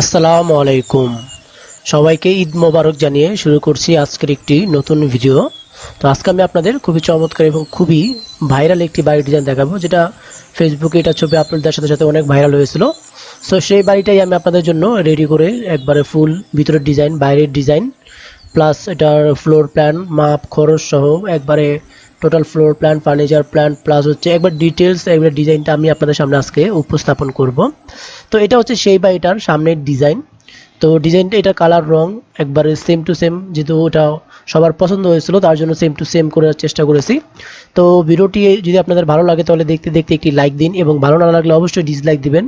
আসসালামু আলাইকুম। সবাইকে ঈদ মোবারক জানিয়ে শুরু করছি আজকের একটি নতুন ভিডিও। তো আজকে আমি আপনাদের খুবই চমৎকার এবং খুবই ভাইরাল একটি বাড়ির ডিজাইন দেখাবো, যেটা ফেসবুকে এটা ছবি আপলোড দেওয়ার সাথে সাথে অনেক ভাইরাল হয়েছিল। সো সেই বাড়িটাই আমি আপনাদের জন্য রেডি করে একবারে ফুল ভিতরের ডিজাইন বাইরের ডিজাইন প্লাস এটার ফ্লোর প্ল্যান মাপ, খরচ সহ একবারে total floor plan furniture plan plus হচ্ছে একবার ডিটেলস একবার ডিজাইনটা আমি আপনাদের সামনে আজকে উপস্থাপন করব। তো এটা হচ্ছে সেই বা এটার সামনের ডিজাইন তো ডিজাইনটা এটা কালার রং, একবারে সেম টু সেম যেহেতু ওটা সবার পছন্দ হয়েছিল, তার জন্য সেম টু সেম করার চেষ্টা করেছি। তো ভিডিওটি যদি আপনাদের ভালো লাগে, তাহলে দেখতে দেখতে একটি লাইক দিন, এবং ভালো না লাগলে অবশ্যই ডিসলাইক দিবেন।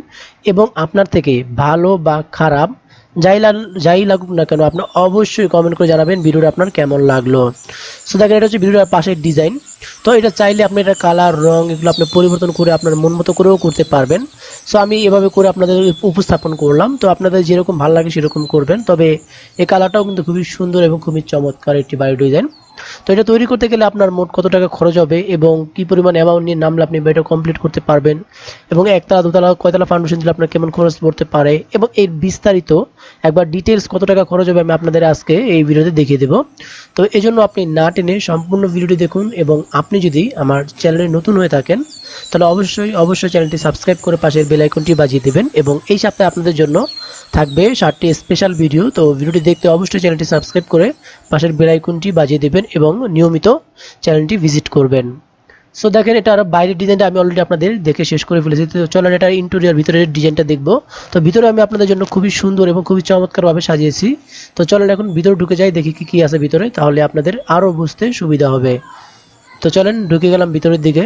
এবং আপনার থেকে ভালো বা খারাপ যাই যাই লাগুক না কেন আপনি অবশ্যই কমেন্ট করে জানাবেন ভিডিওটা আপনার কেমন লাগল। সো দেখেন, এটা হচ্ছে ভিডিওটার পাশের ডিজাইন তো এটা চাইলে আপনি এটা কালার রং এগুলো আপনি পরিবর্তন করে আপনার মন মতো করেও করতে পারবেন। সো আমি এভাবে করে আপনাদের উপস্থাপন করলাম। তো আপনাদের যেরকম ভালো লাগে সেরকম করবেন। তবে এই কালারটাও কিন্তু খুবই সুন্দর এবং খুবই চমৎকার একটি বায়ো ডিজাইন তো এটা তৈরি করতে গেলে আপনার মোট কত টাকা খরচ হবে এবং কি পরিমাণ অ্যামাউন্ট নিয়ে নামলে আপনি এটা কমপ্লিট করতে পারবেন? এবং একতলা দুতলা কয়তলা ফাউন্ডেশন দিলে আপনার কেমন খরচ পড়তে পারে? এবং এর বিস্তারিত একবার ডিটেলস কত টাকা খরচ হবে আমি আপনাদের আজকে এই ভিডিওতে দেখিয়ে দেবো। তো এই জন্য আপনি না টেনে সম্পূর্ণ ভিডিওটি দেখুন এবং আপনি যদি আমার চ্যানেলে নতুন হয়ে থাকেন, তাহলে অবশ্যই অবশ্যই চ্যানেলটি সাবস্ক্রাইব করে পাশের বেল আইকনটি বাজিয়ে দেবেন এবং এই সপ্তাহে আপনাদের জন্য থাকবে ষাটটি স্পেশাল ভিডিও তো ভিডিওটি দেখতে অবশ্যই চ্যানেলটি সাবস্ক্রাইব করে পাশের বেল আইকনটি বাজিয়ে দেবেন এবং নিয়মিত চ্যানেলটি ভিজিট করবেন। সো দেখেন এটার বাইরের ডিজাইনটা আমি অলরেডি আপনাদের দেখে শেষ করে ফেলেছি। তো চলেন এটার ইন্টেরিয়ার ভিতরের ডিজাইনটা দেখব। তো ভিতরে আমি আপনাদের জন্য খুবই সুন্দর এবং খুবই চমৎকারভাবে সাজিয়েছি। তো চলেন এখন ভিতরে ঢুকে যাই, দেখি কি কি আছে ভিতরে, তাহলে আপনাদের আরও বুঝতে সুবিধা হবে। তো চলেন ঢুকে গেলাম ভিতরের দিকে।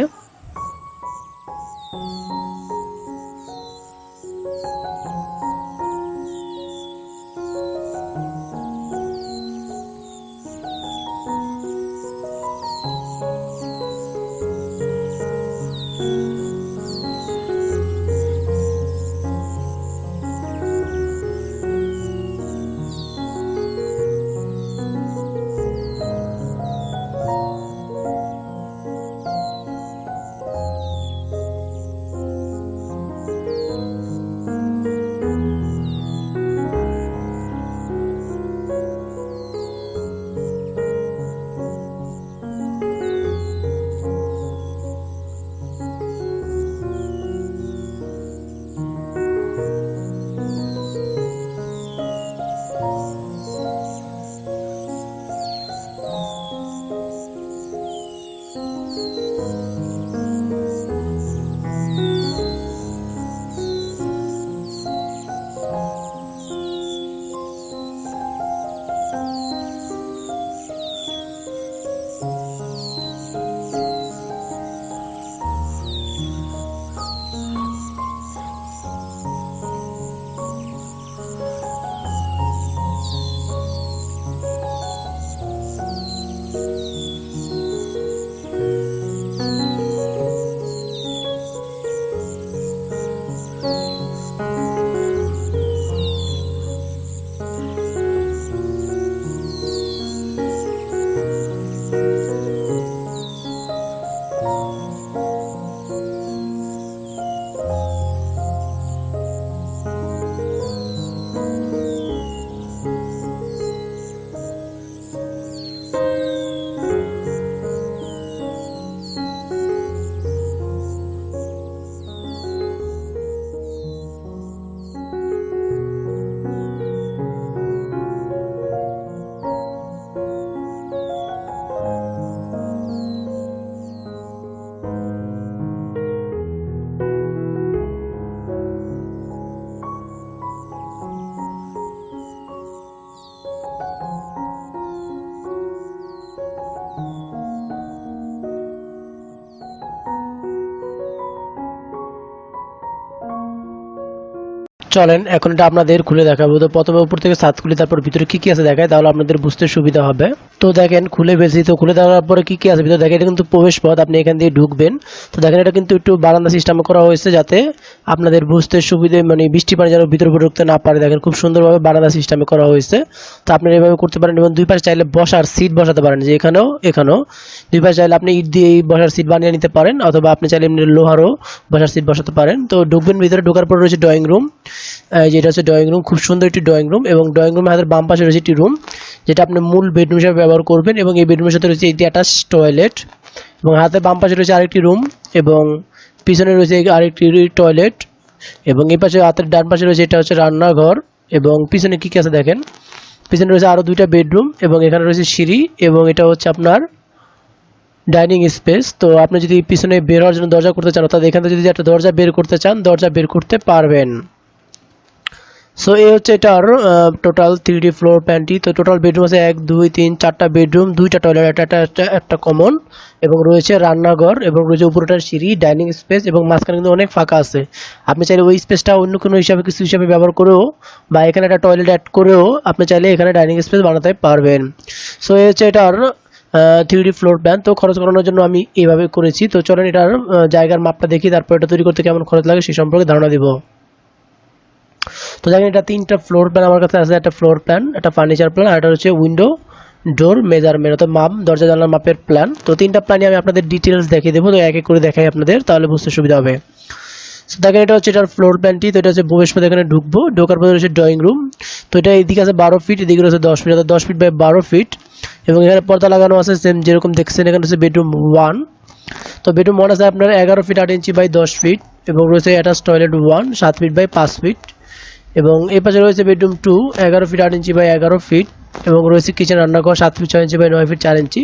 চলেন, এখন এটা আপনাদের খুলে দেখাবো। তো প্রথমে উপর থেকে সাত খুলি তারপর ভিতরে কি কি আছে দেখায় তাহলে আপনাদের বুঝতে সুবিধা হবে। তো দেখেন খুলে ফেলছি, তো খুলে দেওয়ার পরে কি কি আছে? ভিতরে দেখেন এটা কিন্তু প্রবেশ পথ আপনি এখান দিয়ে ঢুকবেন। তো দেখেন এটা কিন্তু একটু বারান্দা সিস্টেম করা হয়েছে যাতে আপনাদের বুঝতে সুবিধে মানে বৃষ্টি পানি যেন ভিতরে ঢুকতে না পারে। দেখেন খুব সুন্দরভাবে বারান্দা সিস্টেমে করা হয়েছে। তো আপনারা এভাবে করতে পারেন এবং দুই পাশে চাইলে বসার সিট বসাতে পারেন, যে এখানেও এখানেও। দুই পাশে চাইলে আপনি ইট দিয়ে বসার সিট বানিয়ে নিতে পারেন, অথবা আপনি চাইলে এমনি লোহারও বসার সিট বসাতে পারেন। তো ঢুকবেন ভিতরে, ঢোকার পর রয়েছে ড্রয়িং রুম যেটা হচ্ছে ড্রয়িং রুম খুব সুন্দর একটি ড্রয়িং রুম এবং ড্রয়িং রুমের হাতের বাম পাশে রয়েছে একটি রুম যেটা আপনি মূল বেডরুম হিসেবে ব্যবহার করবেন এবং এই বেডরুমের সাথে রয়েছে একটি অ্যাটাচ টয়লেট এবং হাতের বাম পাশে রয়েছে আরেকটি রুম এবং পিছনে রয়েছে আরেকটি টয়লেট এবং এই পাশে হাতের ডান পাশে রয়েছে এটা হচ্ছে রান্নাঘর এবং পিছনে কি কি আছে দেখেন? পিছনে রয়েছে আরও দুইটা বেডরুম এবং এখানে রয়েছে সিঁড়ি এবং এটা হচ্ছে আপনার ডাইনিং স্পেস তো আপনি যদি পিছনে বের হওয়ার জন্য দরজা করতে চান, অর্থাৎ এখান থেকে যদি একটা দরজা বের করতে চান, দরজা বের করতে পারবেন। সো এই হচ্ছে এটার টোটাল থ্রি ফ্লোর প্ল্যানটি তো টোটাল বেডরুম আছে এক, দুই, তিন, চারটা বেডরুম দুইটা টয়লেট একটা একটা একটা কমন এবং রয়েছে রান্নাঘর এবং রয়েছে উপরটার সিঁড়ি ডাইনিং স্পেস এবং মাঝখানে কিন্তু অনেক ফাঁকা আছে। আপনি চাইলে ওই স্পেসটা অন্য কোনো হিসাবে, কিছু হিসাবে ব্যবহার করেও বা এখানে একটা টয়লেট অ্যাড করেও আপনি চাইলে এখানে ডাইনিং স্পেস বানাতে পারবেন। সো এই হচ্ছে এটার থ্রি ডি ফ্লোর প্ল্যান তো খরচ করানোর জন্য আমি এইভাবে করেছি। তো চলেন এটার জায়গার মাপটা দেখি, তারপর এটা তৈরি করতে কেমন খরচ লাগে সেই সম্পর্কে ধারণা দিব। তো দেখেন, এটা তিনটা ফ্লোর প্ল্যান আমার কাছে আছে, একটা ফ্লোর প্ল্যান একটা ফার্নিচার প্ল্যান আর একটা হচ্ছে উইন্ডো ডোর মেজারমেন্ট অর্থাৎ মাপ দরজা জানলার মাপের প্ল্যান তো তিনটা প্ল্যানই আমি আপনাদের ডিটেলস দেখিয়ে দেবো, তো এক এক করে দেখাই আপনাদের, তাহলে বুঝতে সুবিধা হবে। তো দেখেন, এটা হচ্ছে এটার ফ্লোর প্ল্যানটি তো এটা হচ্ছে প্রবেশ পথে এখানে ঢুকবো, ঢোকার পরে রয়েছে ড্রয়িং রুম তো এটা এদিকে আছে বারো ফিট এদিকে রয়েছে দশ ফিট অর্থাৎ দশ ফিট বাই বারো ফিট এবং এখানে পর্দা লাগানো আছে সেম যেরকম দেখছেন, এখানে হচ্ছে বেডরুম ওয়ান তো বেডরুম ওয়ান আছে আপনার এগারো ফিট আট ইঞ্চি বাই দশ ফিট এবং রয়েছে অ্যাটাচ টয়লেট ওয়ান সাত ফিট বাই পাঁচ ফিট এবং এই পাশে রয়েছে বেডরুম টু, এগারো ফিট আট ইঞ্চি বাই এগারো ফিট এবং রয়েছে কিচেন রান্নাঘর সাত ফিট ছয় ইঞ্চি বাই নয় ফিট চার ইঞ্চি।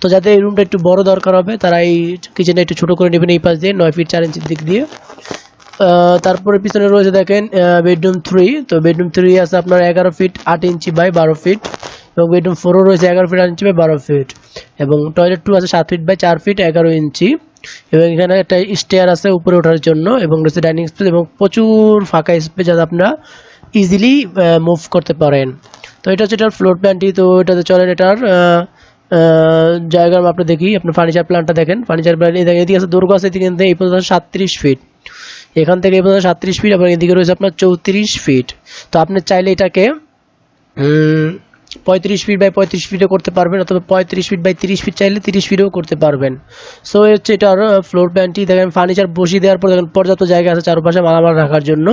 তো যাতে এই রুমটা একটু বড় দরকার হবে, তারা এই কিচেনটা একটু ছোটো করে নেবেন এই পাশ দিয়ে, নয় ফিট চার ইঞ্চির দিক দিয়ে। তারপরে পিছনে রয়েছে দেখেন বেডরুম থ্রি তো বেডরুম থ্রি আছে আপনার এগারো ফিট আট ইঞ্চি বাই বারো ফিট এবং বেডরুম ফোরও রয়েছে এগারো ফিট আট ইঞ্চি বাই বারো ফিট। এবং টয়লেট টু আছে সাত ফিট বাই চার ফিট এগারো ইঞ্চি। এবং এখানে একটা স্টেয়ার আছে উপরে ওঠার জন্য এবং রয়েছে ডাইনিং স্পেস এবং প্রচুর ফাঁকা স্পেস যাতে আপনারা ইজিলি মুভ করতে পারেন। তো এটা হচ্ছে এটার ফ্লোর প্ল্যানটি তো এটাতে চলেন, এটার জায়গার মাপটা দেখি। আপনার ফার্নিচার প্ল্যানটা দেখেন। ফার্নিচার প্ল্যান এদিকে আছে দৈর্ঘ্য আছে, এদিকে এই পর্যন্ত সাতত্রিশ ফিট এখান থেকে এই পর্যন্ত সাতত্রিশ ফিট এবং এদিকে রয়েছে আপনার চৌত্রিশ ফিট তো আপনি চাইলে এটাকে পঁয়ত্রিশ ফিট বাই পঁয়ত্রিশ ফিটও করতে পারবেন, অথবা পঁয়ত্রিশ ফিট বাই তিরিশ ফিট চাইলে তিরিশ ফিটও করতে পারবেন। সো হচ্ছে এটার ফ্লোর প্ল্যানটি দেখেন ফার্নিচার বসিয়ে দেওয়ার পর দেখেন, পর্যাপ্ত জায়গা আছে চারপাশে মালামাল রাখার জন্য।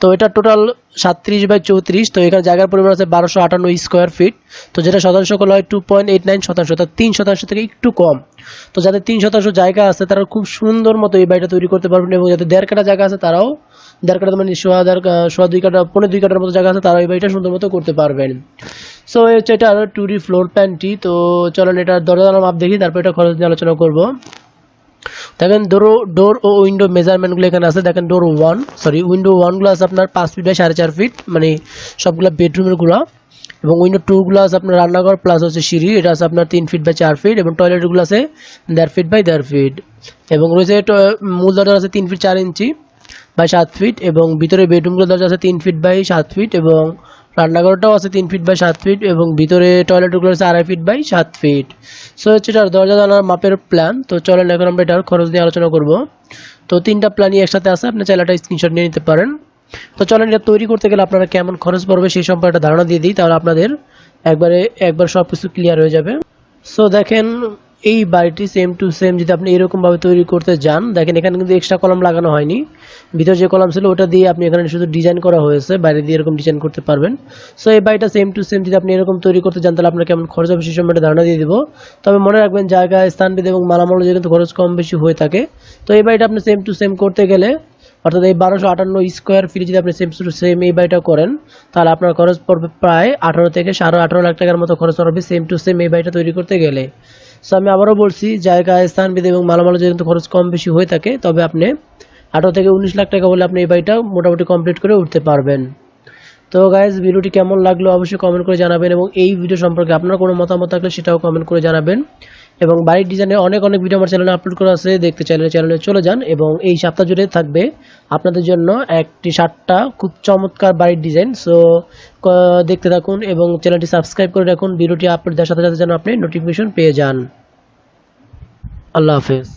তো এটা টোটাল সাতত্রিশ বাই চৌত্রিশ, তো এখানে জায়গার পরিমাণ আছে বারোশো আটান্ন স্কোয়ার ফিট তো যেটা শতাংশ করলে হয় টু পয়েন্ট এইট নাইন শতাংশ অর্থাৎ তিন শতাংশ থেকে একটু কম। তো যাদের তিন শতাংশ জায়গা আছে, তারা খুব সুন্দর মতো এই বাড়িটা তৈরি করতে পারবেন এবং যাদের দেড় কাটা জায়গা আছে, তারাও দেড় কাটা মানে সোয়া দেড় সোয়া দুই কাটা পনেরো দুই কাটার মতো জায়গা আছে তারা এই বাড়িটা সুন্দর মতো করতে পারবেন। সো এই হচ্ছে এটা টু ডি ফ্লোর প্ল্যানটি তো চলেন এটা দরজা মাপ দেখি, তারপর এটা খরচ নিয়ে আলোচনা করব। দেখেন ডোর ডোর ও উইন্ডো মেজারমেন্টগুলো এখানে আছে। দেখেন ডোর ওয়ান সরি উইন্ডো ওয়ানগুলো আছে আপনার পাঁচ ফিট বাই সাড়ে চার ফিট মানে সবগুলো বেডরুমেরগুলা। এবং উইন্ডো টুগুলো আছে আপনার রান্নাঘর প্লাস হচ্ছে সিঁড়ি, এটা আছে আপনার তিন ফিট বাই চার ফিট এবং টয়লেটগুলো আছে দেড় ফিট বাই দেড় ফিট এবং রয়েছে মূল দরজা আছে তিন ফিট চার ইঞ্চি বাই সাত ফিট এবং ভিতরে বেডরুমগুলো দরজা আছে তিন ফিট বাই সাত ফিট এবং রান্নাঘরটাও আছে তিন ফিট বাই সাত ফিট এবং ভিতরে টয়লেটগুলো আছে আড়াই ফিট বাই সাত ফিট সো হচ্ছে এটার দরজা জানার মাপের প্ল্যান তো চলেন এখন আমরা এটার খরচ নিয়ে আলোচনা করব। তো তিনটা প্ল্যানই একসাথে আছে, আপনি চাইলে একটা স্ক্রিনশট নিয়ে নিতে পারেন। তো চলেন এটা তৈরি করতে গেলে আপনারা কেমন খরচ পড়বে সেই সম্পর্কে একটা ধারণা দিয়ে দিই, তাহলে আপনাদের একবারে, একবার সব কিছু ক্লিয়ার হয়ে যাবে। সো দেখেন এই বাড়িটি সেম টু সেম যদি আপনি এরকম ভাবে তৈরি করতে যান, দেখেন এখানে কিন্তু এক্সট্রা কলাম লাগানো হয়নি। ভিতরে যে কলাম ছিল ওটা দিয়ে আপনি এখানে শুধু ডিজাইন করা হয়েছে, বাইরে দিয়ে এরকম ডিজাইন করতে পারবেন। সো এই বাড়িটা সেম টু সেম যদি আপনি এরকম তৈরি করতে যান, তাহলে আপনার কেমন খরচ হবে, সেই সম্পর্কে ধারণা দিয়ে দিব। তবে মনে রাখবেন, জায়গা স্থানবিধ এবং মালামাল অনুযায়ী কিন্তু খরচ কম বেশি হয়ে থাকে। তো, এই বাড়িটা আপনি সেম টু সেম করতে গেলে, অর্থাৎ এই বারোশো আটান্ন স্কোয়ার ফিট যদি আপনি সেম টু সেম এই বাড়িটা করেন, তাহলে আপনার খরচ পড়বে প্রায় আঠারো থেকে সাড়ে আঠারো লাখ টাকার মতো খরচ পড়বে সেম টু সেম এই বাড়িটা তৈরি করতে গেলে। সো আমি আবারও বলছি, জায়গা স্থান বিধি এবং মালামাল যদি খরচ কম বেশি হয়ে থাকে, তবে আপনি আঠারো থেকে উনিশ লাখ টাকা হলে আপনি এই বাড়িটা মোটামুটি কমপ্লিট করে উঠতে পারবেন। তো গাইজ ভিডিওটি কেমন লাগল অবশ্যই কমেন্ট করে জানাবেন এবং এই ভিডিও সম্পর্কে আপনার কোনো মতামত থাকলে সেটাও কমেন্ট করে জানাবেন। এবং বাড়ির ডিজাইনে অনেক অনেক ভিডিও আমার চ্যানেলে আপলোড করা আছে। দেখতে চাইলে চ্যানেলে চলে যান এবং এই সপ্তাহ জুড়ে থাকবে আপনাদের জন্য একটি সাতটা খুব চমৎকার বাড়ির ডিজাইন সো দেখতে থাকুন এবং চ্যানেলটি সাবস্ক্রাইব করে রাখুন। ভিডিওটি আপলোড দেওয়ার সাথে সাথে যেন আপনি নোটিফিকেশন পেয়ে যান। আল্লাহ হাফেজ।